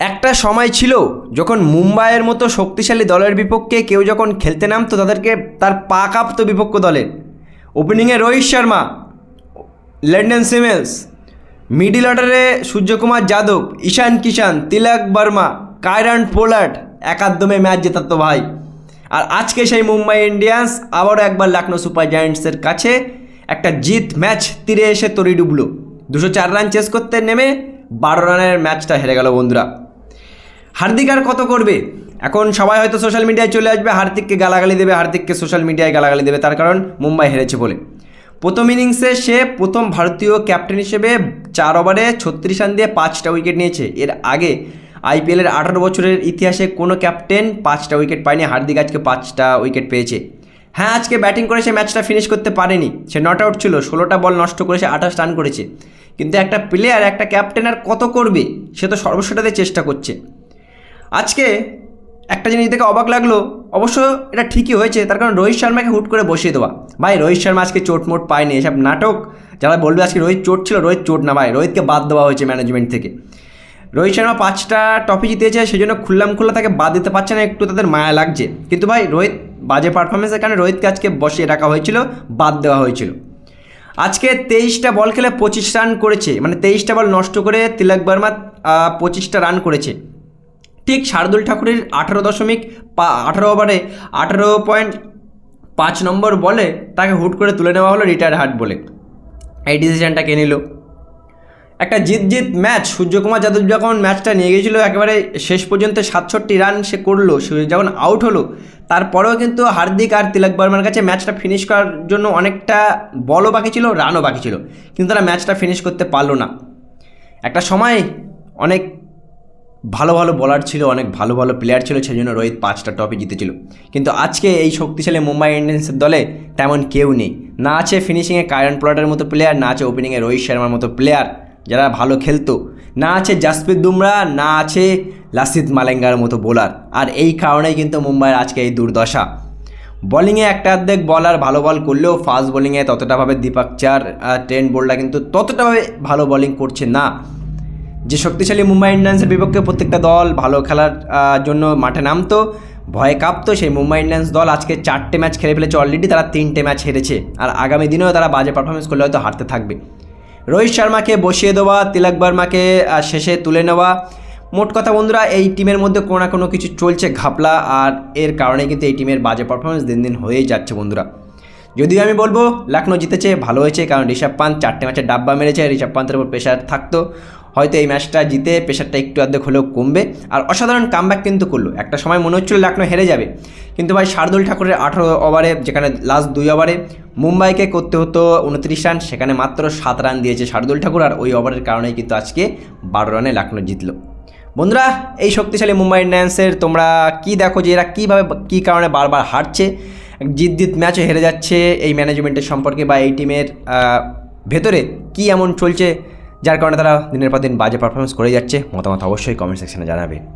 একটা সময় ছিল যখন মুম্বাইয়ের মতো শক্তিশালী দলের বিপক্ষে কেউ যখন খেলতে নামতো তাদেরকে তার পা কাঁপতো বিপক্ষ দলের। ওপেনিংয়ে Rohit Sharma Lendl Simmons middle অর্ডারে সূর্যকুমার যাদব, ঈশান কিষান তিলক বর্মা, কায়রান পোলার্ড একাদমে ম্যাচ জেতাতো ভাই। আর আজকে সেই মুম্বাই ইন্ডিয়ান্স আবারও একবার লখনৌ সুপার জায়ান্টসের কাছে একটা জিত ম্যাচ তীরে এসে তরি ডুবলো। দুশো চার রান চেস করতে নেমে বারো রানের ম্যাচটা হেরে গেল বন্ধুরা। হার্দিক আর কত করবে? এখন সবাই হয়তো সোশ্যাল মিডিয়ায় চলে আসবে, হার্দিককে গালাগালি দেবে, হার্দিককে সোশ্যাল মিডিয়ায় গালাগালি দেবে, তার কারণ মুম্বাই হেরেছে বলে। প্রথম ইনিংসে সে প্রথম ভারতীয় ক্যাপ্টেন হিসেবে চার ওভারে ছত্রিশ রান দিয়ে পাঁচটা উইকেট নিয়েছে। এর আগে আইপিএলের আঠারো বছরের ইতিহাসে কোনো ক্যাপ্টেন পাঁচটা উইকেট পায়নি, হার্দিক আজকে পাঁচটা উইকেট পেয়েছে। হ্যাঁ আজকে ব্যাটিং করে সে ম্যাচটা ফিনিশ করতে পারেনি। সে নট আউট ছিল, ষোলোটা বল নষ্ট করে সে আঠাশ রান করেছে। কিন্তু একটা প্লেয়ার একটা ক্যাপ্টেন আর কত করবে, সে তো সর্বস্বটাতে চেষ্টা করছে। আজকে একটা জিনিস দেখে অবাক লাগল। অবশ্য এটা ঠিকই হয়েছে, তার কারণ রোহিত শর্মাকে হুট করে বসিয়ে দেওয়া। ভাই, রোহিত শর্মা আজকে চোট মোট পায়নি, এসব নাটক যারা বলবে আজকে রোহিত চোট ছিল, রোহিত চোট না ভাই, রোহিতকে বাদ দেওয়া হয়েছে ম্যানেজমেন্ট থেকে। রোহিত শর্মা পাঁচটা ট্রফি জিতেছে সেই জন্য খুললাম খুল্লা তাকে বাদ দিতে পারছে না, একটু তাদের মায়া লাগছে। কিন্তু ভাই, রোহিত বাজে পারফরমেন্সের কারণে রোহিতকে আজকে বসিয়ে রাখা হয়েছিল, বাদ দেওয়া হয়েছিল। আজকে তেইশটা বল খেলে পঁচিশ রান করেছে মানে তেইশটা বল নষ্ট করে তিলক বর্মা পঁচিশটা রান করেছে। ঠিক শার্দুল ঠাকুরের আঠারো দশমিক পা, আঠারো ওভারে আঠারো পয়েন্ট পাঁচ নম্বর বলে তাকে হুট করে তুলে নেওয়া হলো রিটায়ার হার্ট বলে। এই ডিসিশনটা কে নিল? একটা জিত জিত ম্যাচ সূর্যকুমার যাদব যখন ম্যাচটা নিয়ে গিয়েছিল, একেবারে শেষ পর্যন্ত সাতষট্টি রান সে করল, সে যখন আউট হলো, তারপরেও কিন্তু হার্দিক আর তিলক বর্মার কাছে ম্যাচটা ফিনিশ করার জন্য অনেকটা বলও বাকি ছিল রানও বাকি ছিল। কিন্তু তারা ম্যাচটা ফিনিশ করতে পারল না। একটা সময় অনেক ভালো ভালো বলার ছিল, অনেক ভালো ভালো প্লেয়ার ছিল সেই জন্য রোহিত পাঁচটা ট্রফি জিতেছিল। কিন্তু আজকে এই শক্তিশালী মুম্বাই ইন্ডিয়ান্সের দলে তেমন কেউ নেই। না আছে ফিনিশিংয়ে কায়রন প্লটের মতো প্লেয়ার না আছে ওপেনিংয়ে রোহিত শর্মার মতো প্লেয়ার যারা ভালো খেলতো। না আছে জাসপ্রীত বুমরা, না আছে লাসিত মালেঙ্গার মতো বোলার আর এই কারণেই কিন্তু মুম্বাইয়ের আজকে এই দুর্দশা। বোলিংয়ে একটা অর্ধেক বলার ভালো বল করলেও ফাস্ট বোলিংয়ে ততটাভাবে দীপক চার ট্রেন্ড বোল্ডা কিন্তু ততটাভাবে ভালো বোলিং করছে না। যে শক্তিশালী মুম্বাই ইন্ডিয়ান্সের বিপক্ষে প্রত্যেকটা দল ভালো খেলার জন্য মাঠে নামতো, ভয়ে কাঁপতো, সেই মুম্বাই ইন্ডিয়ান্স দল আজকে চারটে ম্যাচ খেলে ফেলেছে অলরেডি তারা তিনটে ম্যাচ হেরেছে। আর আগামী দিনেও তারা বাজে পারফরমেন্স করলে হয়তো হারতে থাকবে। রোহিত শর্মাকে বসিয়ে দেওয়া, তিলক বর্মাকে শেষে তুলে নেওয়া। মোট কথা বন্ধুরা, এই টিমের মধ্যে কোনো না কোনো কিছু চলছে ঘাপলা, আর এর কারণে কিন্তু এই টিমের বাজে পারফরমেন্স দিন দিন হয়েই যাচ্ছে বন্ধুরা। যদিও আমি বলব লখনৌ জিতেছে, ভালো হয়েছে, কারণ ঋষভ পান্ত চারটে ম্যাচে ডাব্বা মেরেছে, ঋষভ পান্তের উপর প্রেশার থাকতো। হয়তো এই ম্যাচটা জিতে প্রেশারটা একটু অর্ধেক হলেও কমবে। আর অসাধারণ কামব্যাক কিন্তু করল। একটা সময় মনে হচ্ছিল লখনৌ হেরে যাবে। কিন্তু ভাই শার্দুল ঠাকুরের আঠারো ওভারে যেখানে লাস্ট দুই ওভারে মুম্বাইকে করতে হতো উনত্রিশ রান, সেখানে মাত্র সাত রান দিয়েছে শার্দুল ঠাকুর। আর ওই ওভারের কারণেই কিন্তু আজকে বারো রানে লখনৌ জিতলো। বন্ধুরা, এই শক্তিশালী মুম্বাই ইন্ডিয়ান্সের তোমরা কি দেখো যে এরা কীভাবে কী কারণে বারবার হারছে? জিত জিত ম্যাচে হেরে যাচ্ছে এই ম্যানেজমেন্টের সম্পর্কে বা এই টিমের ভেতরে কি এমন চলছে? যার কারণে তারা দিনের পর দিন বাজে পারফরমেন্স করে যাচ্ছে। মতামত অবশ্যই কমেন্ট সেকশনে জানাবে।